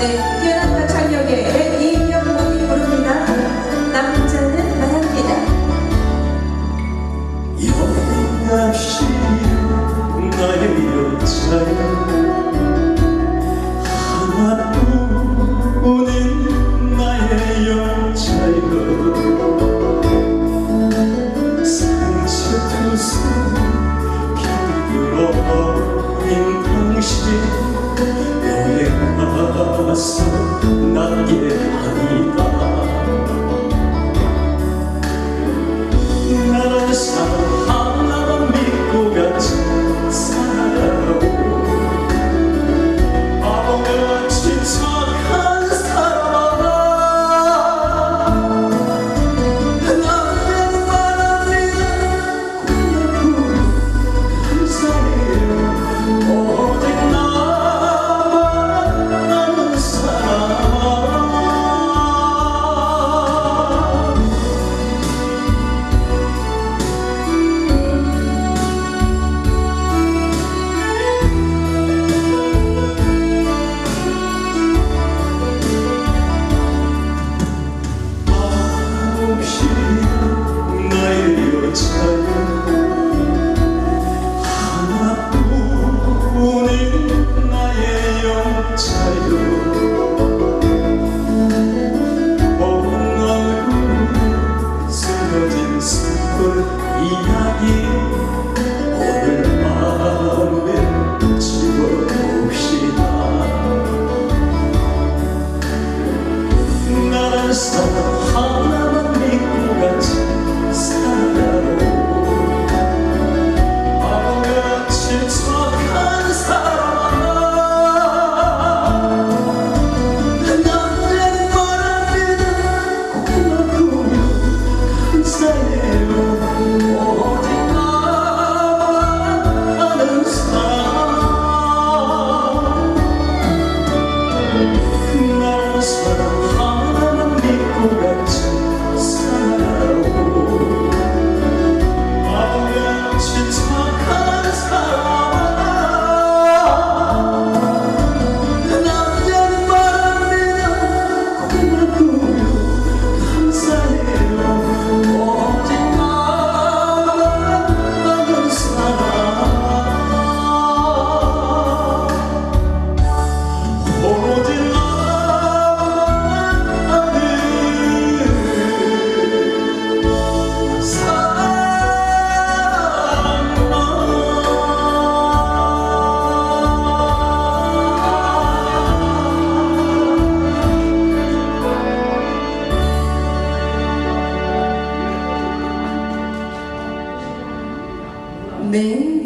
네, 뛰어난 가창력에. 나서 낮게 하리라 나는 사랑. 없이 나의 여자는 understand. bem